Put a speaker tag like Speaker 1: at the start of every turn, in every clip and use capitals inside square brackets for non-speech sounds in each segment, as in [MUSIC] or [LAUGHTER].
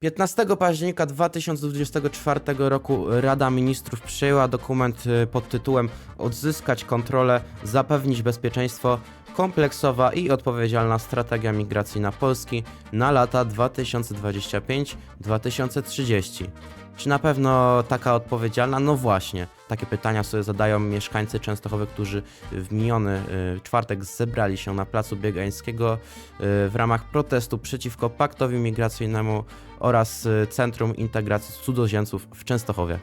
Speaker 1: 15 października 2024 roku Rada Ministrów przyjęła dokument y, pod tytułem Odzyskać kontrolę, zapewnić bezpieczeństwo, kompleksowa i odpowiedzialna strategia migracyjna Polski na lata 2025-2030. Czy na pewno taka odpowiedzialna? No właśnie, takie pytania sobie zadają mieszkańcy Częstochowy, którzy w miniony y, czwartek zebrali się na placu Biegańskiego y, w ramach protestu przeciwko paktowi migracyjnemu oraz y, Centrum Integracji Cudzoziemców w Częstochowie.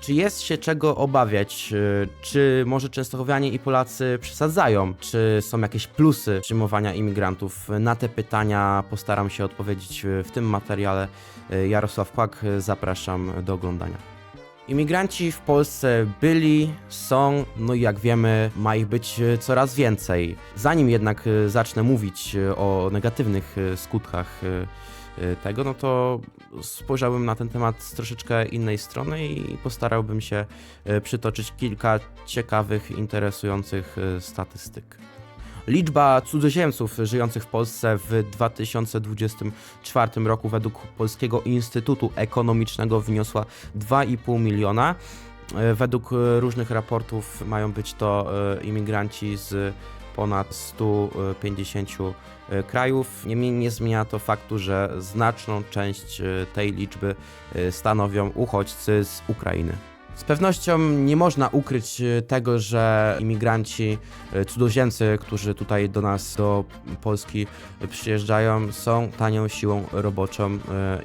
Speaker 1: Czy jest się czego obawiać? Y, Czy może Częstochowianie i Polacy przesadzają? Czy są jakieś plusy przyjmowania imigrantów? Na te pytania postaram się odpowiedzieć y, w tym materiale. Y, Jarosław Kłak, zapraszam do oglądania. Imigranci w Polsce byli, są, no i jak wiemy, ma ich być coraz więcej. Zanim jednak zacznę mówić o negatywnych skutkach tego, no to spojrzałbym na ten temat z troszeczkę innej strony i postarałbym się e, przytoczyć kilka ciekawych, interesujących e, statystyk. Liczba cudzoziemców żyjących w Polsce w 2024 roku według Polskiego Instytutu Ekonomicznego wyniosła 2,5 miliona. Według różnych raportów mają być to imigranci z ponad 150 e, krajów. Niemniej nie zmienia to faktu, że znaczną część e, tej liczby e, stanowią uchodźcy z Ukrainy. Z pewnością nie można ukryć e, tego, że imigranci, e, cudzoziemcy, którzy tutaj do nas, do Polski przyjeżdżają, są tanią siłą roboczą e,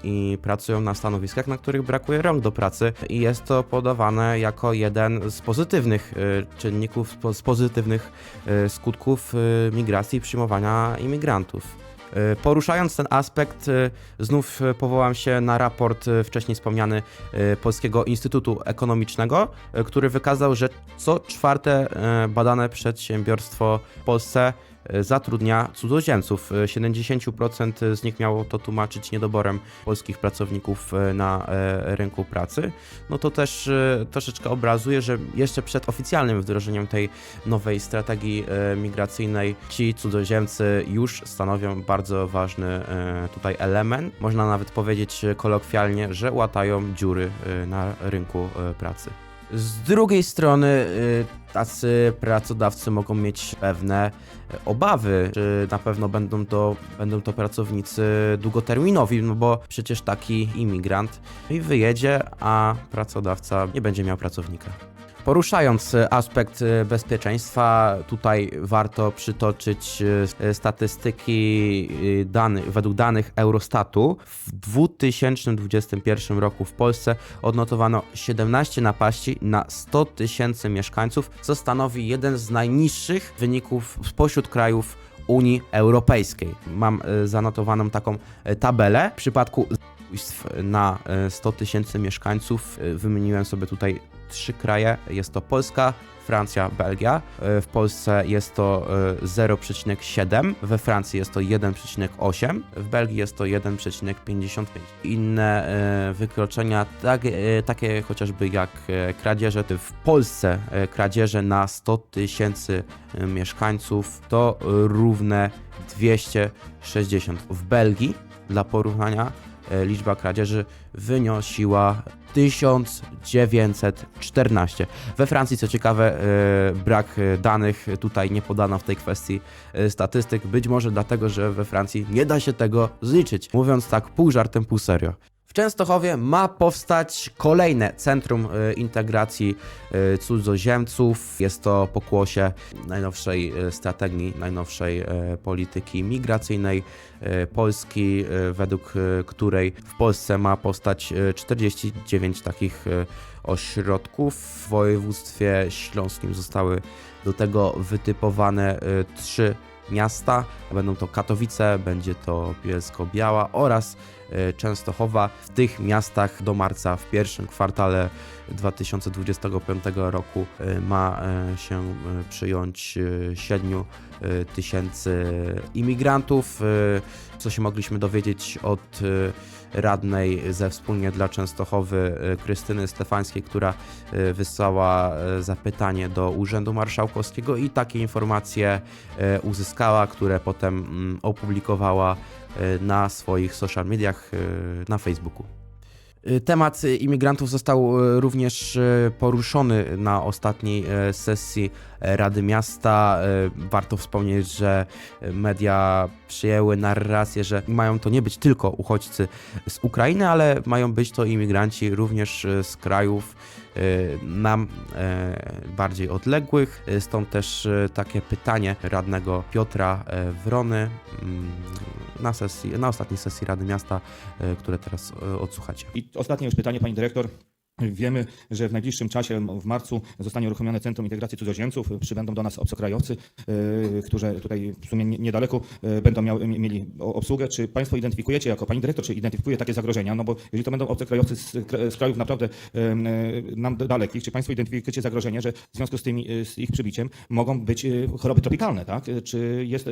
Speaker 1: i pracują na stanowiskach, na których brakuje rąk do pracy i jest to podawane jako jeden z pozytywnych czynników, z pozytywnych skutków migracji i przyjmowania imigrantów. E, Poruszając ten aspekt, e, znów e, powołam się na raport wcześniej wspomniany Polskiego Instytutu Ekonomicznego, który wykazał, że co czwarte badane przedsiębiorstwo w Polsce zatrudnia cudzoziemców. E, 70% z nich miało to tłumaczyć niedoborem polskich pracowników e, na e, rynku pracy. No to też e, troszeczkę obrazuje, że jeszcze przed oficjalnym wdrożeniem tej nowej strategii e, migracyjnej ci cudzoziemcy już stanowią bardzo ważny e, tutaj element. Można nawet powiedzieć e, kolokwialnie, że łatają dziury e, na rynku e, pracy. Z drugiej strony e, tacy pracodawcy mogą mieć pewne e, obawy, czy na pewno będą to, będą to pracownicy długoterminowi, no bo przecież taki imigrant i wyjedzie, a pracodawca nie będzie miał pracownika. Poruszając e, aspekt e, bezpieczeństwa, tutaj warto przytoczyć e, statystyki danych, według danych Eurostatu. W 2021 roku w Polsce odnotowano 17 napaści na 100 tysięcy mieszkańców, co stanowi jeden z najniższych wyników spośród krajów Unii Europejskiej. Mam zanotowaną taką tabelę. W przypadku na e, 100 tysięcy mieszkańców wymieniłem sobie tutaj trzy kraje. Jest to Polska, Francja, Belgia. E, W Polsce jest to e, 0,7, we Francji jest to 1,8, w Belgii jest to 1,55. Inne e, wykroczenia, tak, e, takie chociażby jak e, kradzieże, w Polsce e, kradzieże na 100 tysięcy e, mieszkańców to e, równe 260. W Belgii, dla porównania, e, liczba kradzieży wynosiła 1914. We Francji, co ciekawe, e, brak e, danych tutaj nie podano w tej kwestii e, statystyk, być może dlatego, że we Francji nie da się tego zliczyć. Mówiąc tak pół żartem, pół serio. W Częstochowie ma powstać kolejne Centrum e, Integracji e, Cudzoziemców. Jest to pokłosie najnowszej e, strategii, najnowszej polityki migracyjnej Polski, według której w Polsce ma powstać e, 49 takich ośrodków. W województwie śląskim zostały do tego wytypowane trzy miasta. Będą to Katowice, będzie to Bielsko-Biała oraz Częstochowa. W tych miastach do marca w pierwszym kwartale 2025 roku e, ma e, się przyjąć e, 7 e, tysięcy imigrantów. Co się mogliśmy dowiedzieć od e, radnej ze Wspólnie dla Częstochowy e, Krystyny Stefańskiej, która e, wysłała zapytanie do Urzędu Marszałkowskiego i takie informacje uzyskała, które potem mm, opublikowała na swoich social mediach, na Facebooku. E, Temat e, imigrantów został e, również poruszony na ostatniej sesji Rady Miasta. Warto wspomnieć, że media przyjęły narrację, że mają to nie być tylko uchodźcy z Ukrainy, ale mają być to imigranci również z krajów nam bardziej odległych. Stąd też takie pytanie radnego Piotra Wrony mm, na, sesji, na ostatniej sesji Rady Miasta, e, które teraz e, odsłuchacie.
Speaker 2: I ostatnie już pytanie, pani dyrektor. Wiemy, że w najbliższym czasie, w marcu, zostanie uruchomione Centrum Integracji Cudzoziemców. Przybędą do nas obcokrajowcy, yy, którzy tutaj w sumie nie- niedaleko będą miały, mi- mieli obsługę. Czy państwo identyfikujecie, jako pani dyrektor, czy identyfikuje takie zagrożenia? No bo jeżeli to będą obcokrajowcy z, z krajów naprawdę nam dalekich, czy państwo identyfikujecie zagrożenie, że w związku z, tymi, z ich przybiciem mogą być choroby tropikalne, tak? Czy jest...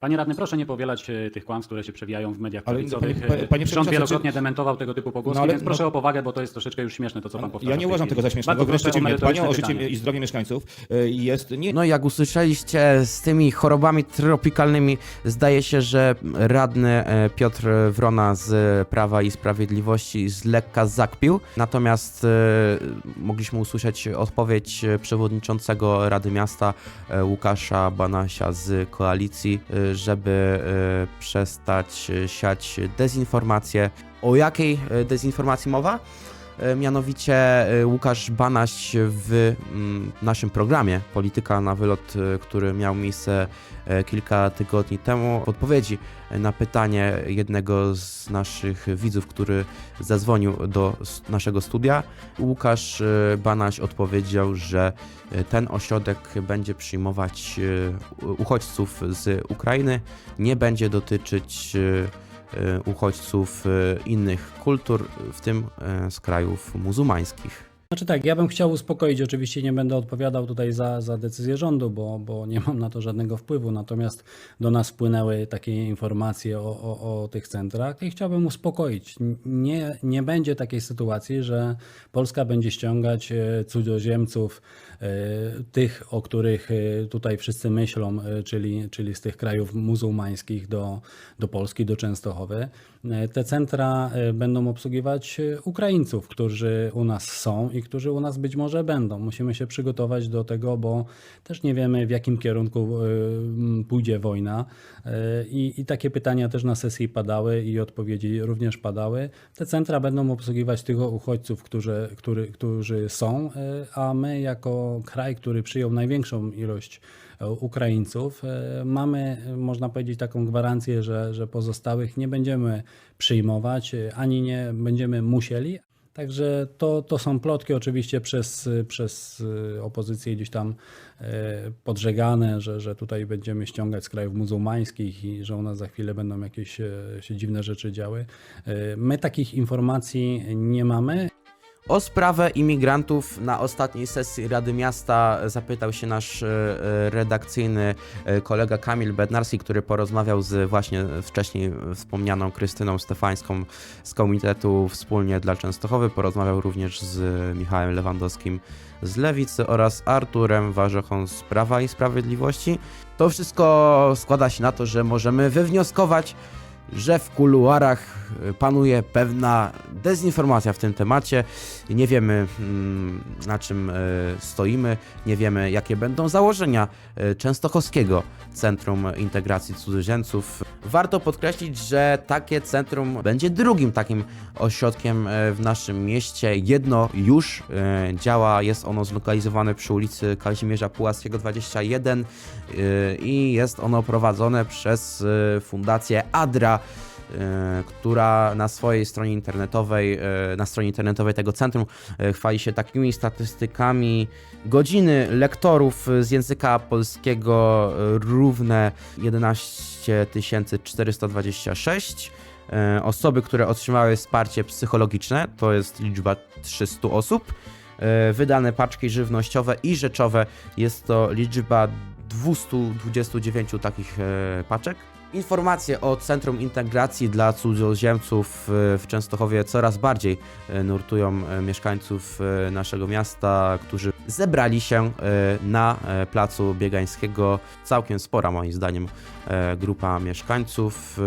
Speaker 3: Panie radny, proszę nie powielać e, tych kłamstw, które się przewijają w mediach
Speaker 2: Ale,
Speaker 3: prawicowych.
Speaker 2: panie- panie
Speaker 3: E,
Speaker 2: przewodniczący,
Speaker 3: Rząd
Speaker 2: czy-
Speaker 3: wielokrotnie dementował tego typu pogłoski,
Speaker 2: No, ale-
Speaker 3: więc proszę
Speaker 2: no-
Speaker 3: o powagę, bo to jest troszeczkę już śmieszne to, co pan powtarza.
Speaker 2: Ja nie uważam tego za śmiesznego,
Speaker 3: Bardzo
Speaker 2: wręcz
Speaker 3: proszę o
Speaker 2: przeciwnie. Dbanie o życie i zdrowie mieszkańców yy, jest nie,
Speaker 1: No i jak usłyszeliście z tymi chorobami tropikalnymi, zdaje się, że radny e, Piotr Wrona z Prawa i Sprawiedliwości z lekka zakpił. Natomiast e, mogliśmy usłyszeć odpowiedź e, przewodniczącego Rady Miasta e, Łukasza Banasia z koalicji, e, żeby e, przestać e, siać dezinformację. O jakiej e, dezinformacji mowa? E, Mianowicie e, Łukasz Banaś w mm, naszym programie Polityka na wylot, e, który miał miejsce kilka tygodni temu, w odpowiedzi na pytanie jednego z naszych widzów, który zadzwonił do naszego studia, Łukasz Banaś odpowiedział, że ten ośrodek będzie przyjmować uchodźców z Ukrainy, nie będzie dotyczyć uchodźców e, innych kultur, w tym e, z krajów muzułmańskich.
Speaker 4: Znaczy tak, ja bym chciał uspokoić, oczywiście nie będę odpowiadał tutaj za, za decyzję rządu, bo, bo nie mam na to żadnego wpływu, natomiast do nas wpłynęły takie informacje o, o, o tych centrach i chciałbym uspokoić. Nie, nie będzie takiej sytuacji, że Polska będzie ściągać e, cudzoziemców, e, tych, o których e, tutaj wszyscy myślą, czyli, czyli z tych krajów muzułmańskich do, do Polski, do Częstochowy. Te centra będą obsługiwać Ukraińców, którzy u nas są i którzy u nas być może będą. Musimy się przygotować do tego, bo też nie wiemy, w jakim kierunku e, pójdzie wojna. E, I, I takie pytania też na sesji padały i odpowiedzi również padały. Te centra będą obsługiwać tych uchodźców, którzy, który, którzy są, e, a my jako kraj, który przyjął największą ilość Ukraińców. Mamy, można powiedzieć, taką gwarancję, że, że pozostałych nie będziemy przyjmować, ani nie będziemy musieli. Także to, to są plotki oczywiście przez, przez e, opozycję gdzieś tam e, podżegane, że, że tutaj będziemy ściągać z krajów muzułmańskich i że u nas za chwilę będą jakieś e, się dziwne rzeczy działy. My takich informacji nie mamy.
Speaker 1: O sprawę imigrantów na ostatniej sesji Rady Miasta zapytał się nasz e, e, redakcyjny e, kolega Kamil Bednarski, który porozmawiał z właśnie wcześniej wspomnianą Krystyną Stefańską z Komitetu Wspólnie dla Częstochowy. Porozmawiał również z Michałem Lewandowskim z Lewicy oraz Arturem Warzochą z Prawa i Sprawiedliwości. To wszystko składa się na to, że możemy wywnioskować, że w kuluarach y, panuje pewna dezinformacja w tym temacie. Nie wiemy mm, na czym y, stoimy, nie wiemy jakie będą założenia y, Częstochowskiego Centrum Integracji Cudzoziemców. Warto podkreślić, że takie centrum będzie drugim takim ośrodkiem y, w naszym mieście. Jedno już y, działa, jest ono zlokalizowane przy ulicy Kazimierza Pułaskiego 21 y, i jest ono prowadzone przez Fundację ADRA e, która na swojej stronie internetowej, e, na stronie internetowej tego centrum e, chwali się takimi statystykami godziny lektorów z języka polskiego e, równe 11 426. E, Osoby, które otrzymały wsparcie psychologiczne, to jest liczba 300 osób. E, Wydane paczki żywnościowe i rzeczowe jest to liczba 229 takich e, paczek. Informacje o Centrum Integracji dla Cudzoziemców y, w Częstochowie coraz bardziej y, nurtują y, mieszkańców naszego miasta, którzy zebrali się na placu Biegańskiego. Całkiem spora moim zdaniem grupa mieszkańców.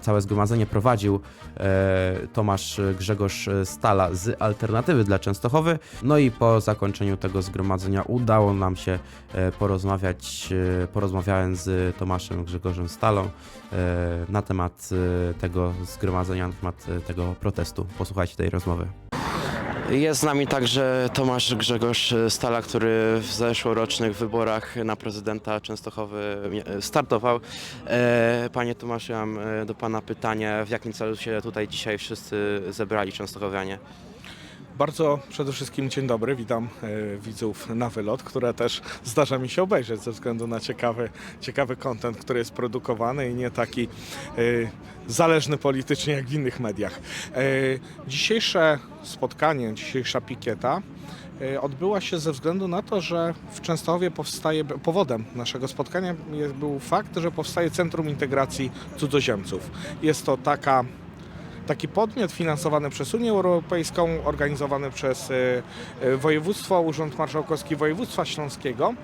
Speaker 1: Całe zgromadzenie prowadził e, Tomasz Grzegorz Stala z Alternatywy dla Częstochowy. No i po zakończeniu tego zgromadzenia udało nam się e, porozmawiać, e, porozmawiałem z Tomaszem Grzegorzem Stalą e, na temat e, tego zgromadzenia, na temat e, tego protestu. Posłuchajcie tej rozmowy. Jest z nami także Tomasz Grzegorz Stala, który w zeszłorocznych wyborach na prezydenta Częstochowy startował. E, Panie Tomaszu, mam e, do Pana pytanie, w jakim celu się tutaj dzisiaj wszyscy zebrali częstochowianie?
Speaker 5: Bardzo przede wszystkim dzień dobry, witam e, widzów na wylot, które też zdarza mi się obejrzeć ze względu na ciekawy, ciekawy content, który jest produkowany i nie taki e, zależny politycznie jak w innych mediach. E, dzisiejsze spotkanie, dzisiejsza pikieta odbyła się ze względu na to, że w Częstochowie powstaje, powodem naszego spotkania był fakt, że powstaje Centrum Integracji Cudzoziemców. Jest to taka taki podmiot finansowany przez Unię Europejską, organizowany przez e, e, województwo, Urząd Marszałkowski Województwa Śląskiego,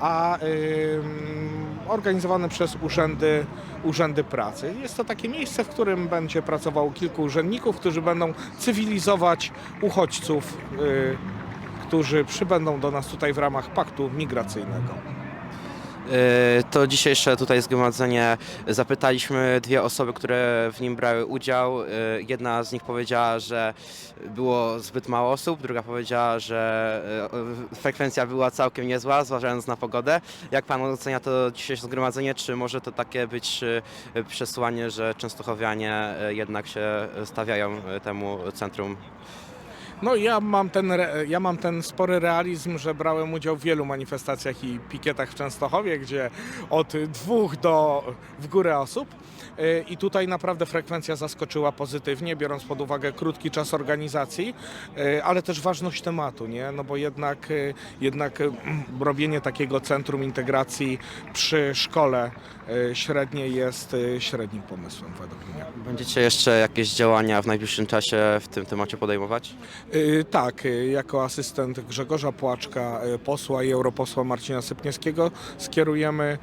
Speaker 5: a organizowany przez urzędy, urzędy pracy. Jest to takie miejsce, w którym będzie pracowało kilku urzędników, którzy będą cywilizować uchodźców, y, którzy przybędą do nas tutaj w ramach paktu migracyjnego.
Speaker 1: E, To dzisiejsze tutaj zgromadzenie zapytaliśmy dwie osoby, które w nim brały udział. E, Jedna z nich powiedziała, że było zbyt mało osób, druga powiedziała, że e, frekwencja była całkiem niezła, zważając na pogodę. Jak pan ocenia to dzisiejsze zgromadzenie? Czy może to takie być przesłanie, że częstochowianie jednak się stawiają temu centrum?
Speaker 5: No ja mam, ten, ja mam ten spory realizm, że brałem udział w wielu manifestacjach i pikietach w Częstochowie, gdzie od dwóch do w górę osób. Yy, I tutaj naprawdę frekwencja zaskoczyła pozytywnie, biorąc pod uwagę krótki czas organizacji, yy, ale też ważność tematu, nie? No bo jednak, yy, jednak robienie takiego centrum integracji przy szkole średniej jest średnim pomysłem według mnie.
Speaker 1: Będziecie jeszcze jakieś działania w najbliższym czasie w tym temacie podejmować?
Speaker 5: Y, Tak, y, jako asystent Grzegorza Płaczka, y, posła i europosła Marcina Sypniewskiego skierujemy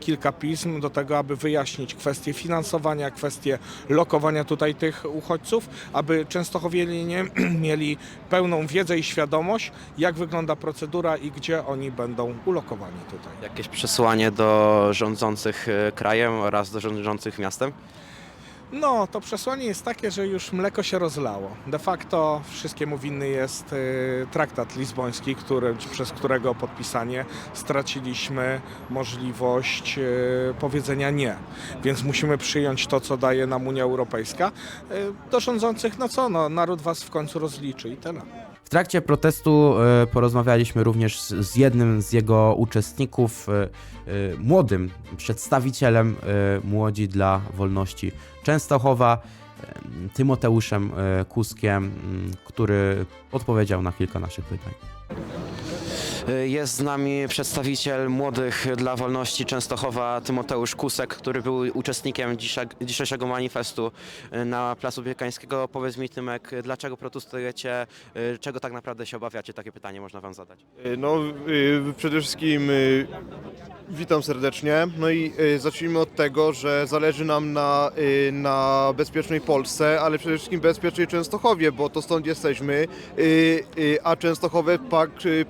Speaker 5: kilka pism do tego, aby wyjaśnić kwestie finansowania, kwestie lokowania tutaj tych uchodźców, aby Częstochowianie [CLEARS THROAT] mieli pełną wiedzę i świadomość, jak wygląda procedura i gdzie oni będą ulokowani tutaj.
Speaker 1: Jakieś przesłanie do rządzących e, krajem oraz do rządzących miastem?
Speaker 5: No, to przesłanie jest takie, że już mleko się rozlało. De facto wszystkiemu winny jest y, traktat lizboński, który, przez którego podpisanie straciliśmy możliwość y, powiedzenia nie. Więc musimy przyjąć to, co daje nam Unia Europejska. Y, do rządzących, no co, no, naród was w końcu rozliczy i tyle.
Speaker 1: W trakcie protestu e, porozmawialiśmy również z, jednym z jego uczestników, e, e, młodym przedstawicielem Młodzi dla Wolności Częstochowa, Tymoteuszem Kuskiem, który odpowiedział na kilka naszych pytań. Jest z nami przedstawiciel Młodych dla Wolności Częstochowa, Tymoteusz Kusek, który był uczestnikiem dzisiejszego manifestu e, na Placu Biekańskiego. Powiedz mi, Tymek, dlaczego protestujecie, e, czego tak naprawdę się obawiacie? Takie pytanie można wam zadać.
Speaker 6: No, y, przede wszystkim y, witam serdecznie. No i zacznijmy od tego, że zależy nam na, na bezpiecznej Polsce, ale przede wszystkim bezpiecznej Częstochowie, bo to stąd jesteśmy, a Częstochowe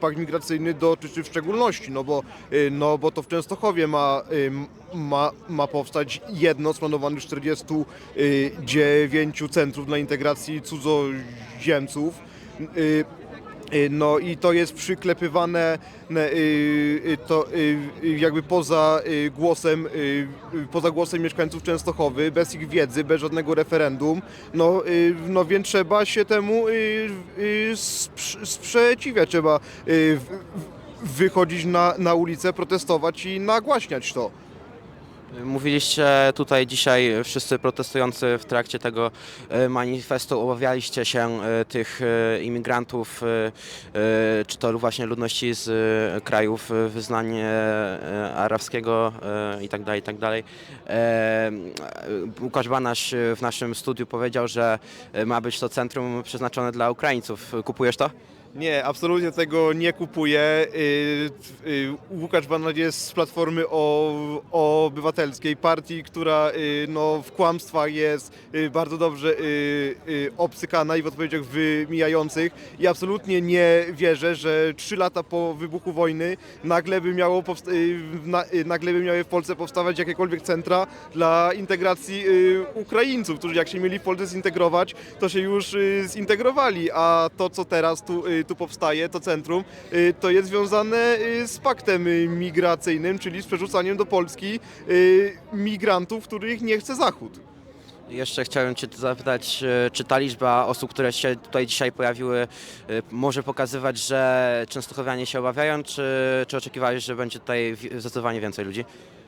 Speaker 6: pakt migracyjny dotyczy w szczególności, no bo, y, no bo to w Częstochowie ma, y, ma, ma powstać jedno z planowanych 49 centrów dla integracji cudzoziemców. Y, No i to jest przyklepywane ne, y, y, to jakby poza głosem, poza głosem mieszkańców Częstochowy, bez ich wiedzy, bez żadnego referendum. No, no więc trzeba się temu sprz- sprzeciwiać, trzeba wychodzić na, na ulicę, protestować i nagłaśniać to.
Speaker 1: Mówiliście tutaj dzisiaj wszyscy protestujący w trakcie tego e, manifestu, obawialiście się e, tych e, imigrantów, czy to właśnie ludności z krajów wyznania e, arabskiego e, i tak tak Łukasz Banaś w naszym studiu powiedział, że ma być to centrum przeznaczone dla Ukraińców. Kupujesz to?
Speaker 6: Nie, absolutnie tego nie kupuję. Y, y, Łukasz Banat jest z Platformy o, o Obywatelskiej, partii, która y, no, w kłamstwach jest bardzo dobrze y, y, obcykana i w odpowiedziach wymijających. I absolutnie nie wierzę, że trzy lata po wybuchu wojny nagle by, miało powsta- na, nagle by miały w Polsce powstawać jakiekolwiek centra dla integracji Ukraińców, którzy jak się mieli w Polsce zintegrować, to się już zintegrowali, a to co teraz tu, tu powstaje, to centrum, y, to jest związane y, z paktem migracyjnym, czyli z przerzucaniem do Polski y, migrantów, których nie chce Zachód.
Speaker 1: Jeszcze chciałem Cię zapytać, czy ta liczba osób, które się tutaj dzisiaj pojawiły, może pokazywać, że częstochowianie się obawiają, czy, czy oczekiwałeś, że będzie tutaj zdecydowanie więcej ludzi?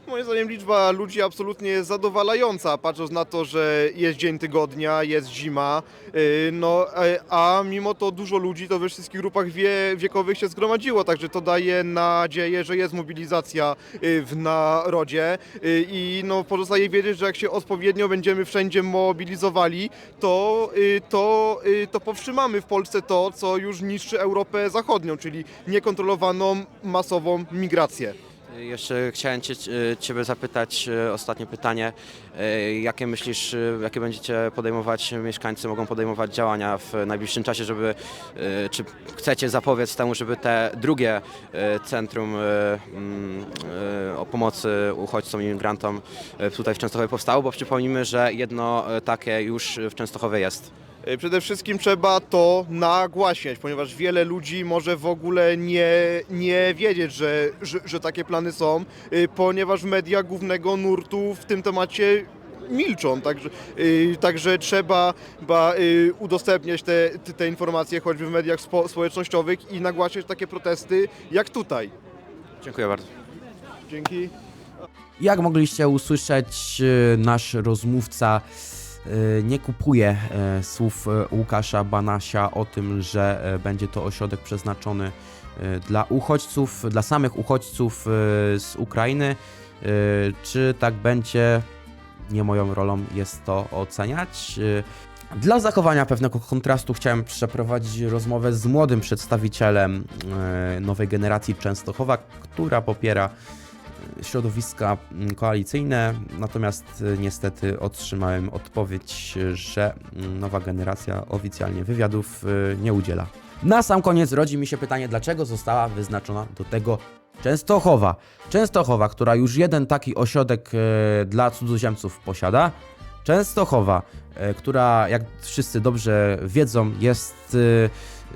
Speaker 6: Moim zdaniem liczba ludzi absolutnie jest zadowalająca, patrząc na to, że jest dzień tygodnia, jest zima, y, no, e, a mimo to dużo ludzi to we wszystkich grupach wie, wiekowych się zgromadziło, także to daje nadzieję, że jest mobilizacja y, w narodzie y, i no, pozostaje wiedzieć, że jak się odpowiednio będziemy wszędzie mobilizowali, to, to, to powstrzymamy w Polsce to, co już niszczy Europę Zachodnią, czyli niekontrolowaną masową migrację.
Speaker 1: E, Jeszcze chciałem cię, e, Ciebie zapytać, e, ostatnie pytanie. Jakie myślisz, jakie będziecie podejmować, mieszkańcy mogą podejmować działania w najbliższym czasie, żeby, czy chcecie zapobiec temu, żeby te drugie centrum mm, o pomocy uchodźcom i imigrantom tutaj w Częstochowie powstało, bo przypomnijmy, że jedno takie już w Częstochowie jest.
Speaker 6: Y, Przede wszystkim trzeba to nagłaśniać, ponieważ wiele ludzi może w ogóle nie, nie wiedzieć, że, że, że takie plany są, y, ponieważ media głównego nurtu w tym temacie milczą, także, y, także trzeba ba, y, udostępniać te, te, te informacje choćby w mediach spo, społecznościowych i nagłaśniać takie protesty jak tutaj.
Speaker 1: Dziękuję bardzo.
Speaker 6: Dzięki.
Speaker 1: Jak mogliście usłyszeć, e, nasz rozmówca e, nie kupuje e, słów e, Łukasza Banasia o tym, że e, będzie to ośrodek przeznaczony e, dla uchodźców, dla samych uchodźców e, z Ukrainy. E, Czy tak będzie? Nie moją rolą jest to oceniać. E, Dla zachowania pewnego kontrastu chciałem przeprowadzić rozmowę z młodym przedstawicielem e, nowej generacji Częstochowa, która popiera środowiska mm, koalicyjne, natomiast y, niestety otrzymałem odpowiedź, że mm, nowa generacja oficjalnie wywiadów y, nie udziela. Na sam koniec rodzi mi się pytanie, dlaczego została wyznaczona do tego Częstochowa. Częstochowa, która już jeden taki ośrodek y, dla cudzoziemców posiada. Częstochowa, która jak wszyscy dobrze wiedzą, jest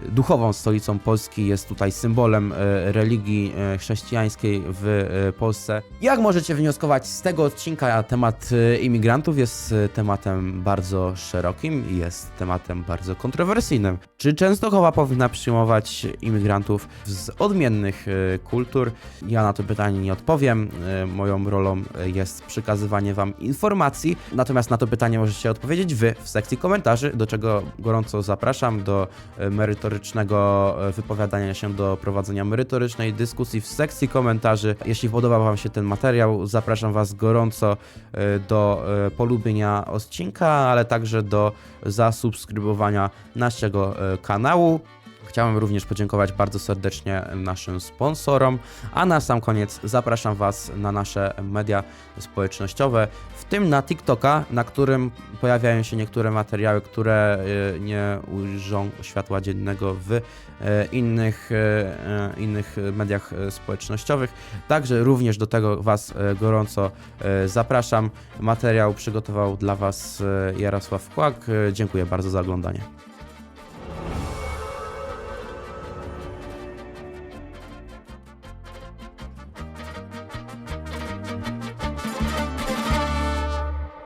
Speaker 1: duchową stolicą Polski, jest tutaj symbolem e, religii e, chrześcijańskiej w e, Polsce. Jak możecie wnioskować z tego odcinka, temat imigrantów jest tematem bardzo szerokim i jest tematem bardzo kontrowersyjnym. Czy Częstochowa powinna przyjmować imigrantów z odmiennych kultur? Ja na to pytanie nie odpowiem. Moją rolą jest przekazywanie Wam informacji, natomiast na to pytanie możecie odpowiedzieć Wy w sekcji komentarzy, do czego gorąco zapraszam do e, merytorycznego e, wypowiadania się, do prowadzenia merytorycznej dyskusji w sekcji komentarzy. Jeśli podoba Wam się ten materiał, zapraszam Was gorąco e, do e, polubienia odcinka, ale także do zasubskrybowania naszego kanału. Chciałem również podziękować bardzo serdecznie naszym sponsorom, a na sam koniec zapraszam Was na nasze media społecznościowe, w tym na TikToka, na którym pojawiają się niektóre materiały, które e, nie ujrzą światła dziennego w e, innych, e, innych mediach społecznościowych. Także również do tego Was gorąco zapraszam. Materiał przygotował dla Was Jarosław Kłak. Dziękuję bardzo za oglądanie.